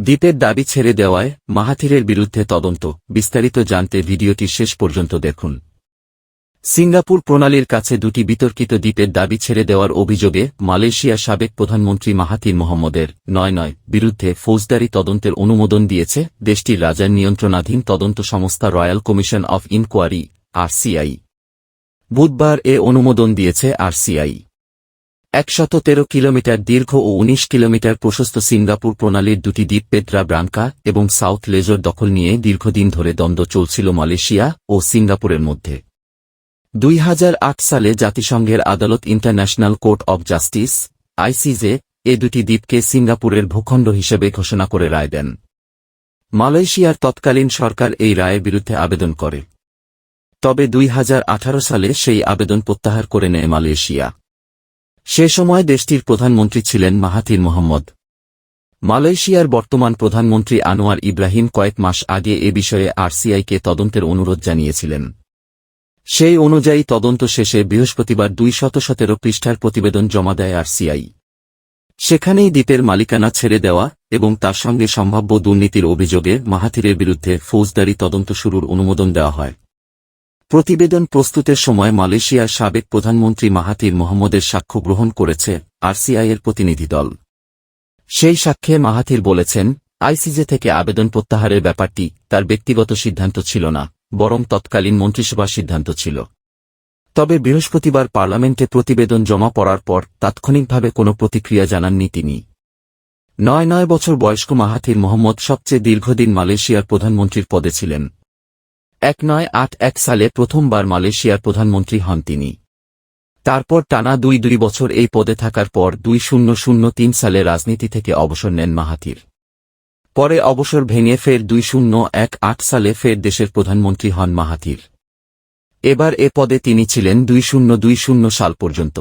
দ্বীপের দাবি ছেড়ে দেওয়ায় মাহাথিরের বিরুদ্ধে তদন্ত। বিস্তারিত জানতে ভিডিওটি শেষ পর্যন্ত দেখুন। সিঙ্গাপুর প্রণালীর কাছে দুটি বিতর্কিত দ্বীপের দাবি ছেড়ে দেওয়ার অভিযোগে মালয়েশিয়ার সাবেক প্রধানমন্ত্রী মাহাথির মোহাম্মদের নয় নয় বিরুদ্ধে ফৌজদারি তদন্তের অনুমোদন দিয়েছে দেশটির রাজার নিয়ন্ত্রণাধীন তদন্ত সংস্থা royal commission of inquiry, RCI. বুধবার এ অনুমোদন দিয়েছে আরসিআই। একশত তেরো কিলোমিটার দীর্ঘ ও উনিশ কিলোমিটার প্রশস্ত সিঙ্গাপুর প্রণালীর দুটি দ্বীপ পেদ্রা ব্রাঙ্কা এবং সাউথ লেজর দখল নিয়ে দীর্ঘদিন ধরে দ্বন্দ্ব চলছিল মালয়েশিয়া ও সিঙ্গাপুরের মধ্যে। দুই হাজার আট সালে জাতিসংঘের আদালত international court of justice, ICJ, এ দুটি দ্বীপকে সিঙ্গাপুরের ভূখণ্ড হিসেবে ঘোষণা করে রায় দেন। মালয়েশিয়ার তৎকালীন সরকার এই রায়ের বিরুদ্ধে আবেদন করে। তবে দুই হাজার আঠারো সালে সেই আবেদন প্রত্যাহার করে নেয় মালয়েশিয়া। সে সময় দেশটির প্রধানমন্ত্রী ছিলেন মাহাথির মোহাম্মদ। মালয়েশিয়ার বর্তমান প্রধানমন্ত্রী আনোয়ার ইব্রাহিম কয়েক মাস আগে এ বিষয়ে আরসিআইকে তদন্তের অনুরোধ জানিয়েছিলেন। সেই অনুযায়ী তদন্ত শেষে বৃহস্পতিবার দুই শত সতেরো পৃষ্ঠার প্রতিবেদন জমা দেয় আরসিআই। সেখানেই দ্বীপের মালিকানা ছেড়ে দেওয়া এবং তার সঙ্গে সম্ভাব্য দুর্নীতির অভিযোগে মাহাথিরের বিরুদ্ধে ফৌজদারি তদন্ত শুরুর অনুমোদন দেওয়া হয়। প্রতিবেদন প্রস্তুতের সময় মালয়েশিয়ার সাবেক প্রধানমন্ত্রী মাহাতির মোহাম্মদের সাক্ষ্য গ্রহণ করেছে আরসিআইয়ের প্রতিনিধি দল। সেই সাক্ষ্যে মাহাথির বলেছেন, আইসিজে থেকে আবেদন প্রত্যাহারের ব্যাপারটি তার ব্যক্তিগত সিদ্ধান্ত ছিল না, বরং তৎকালীন মন্ত্রিসভার সিদ্ধান্ত ছিল। তবে বৃহস্পতিবার পার্লামেন্টে প্রতিবেদন জমা পড়ার পর তাৎক্ষণিকভাবে কোনো প্রতিক্রিয়া জানাননি তিনি। নয় নয় বছর বয়স্ক মাহাথির মোহাম্মদ সবচেয়ে দীর্ঘদিন মালয়েশিয়ার প্রধানমন্ত্রীর পদে ছিলেন। এক নয় আট এক সালে প্রথমবার মালয়েশিয়ার প্রধানমন্ত্রী হন তিনি। তারপর টানা দুই দুই বছর এই পদে থাকার পর দুই শূন্য শূন্য তিন সালে রাজনীতি থেকে অবসর নেন মাহাতির পরে অবসর ভেঙে ফের দুই শূন্য এক আট সালে ফের দেশের প্রধানমন্ত্রী হন মাহাতির এবার এ পদে তিনি ছিলেন দুই শূন্য দুই শূন্য সাল পর্যন্ত।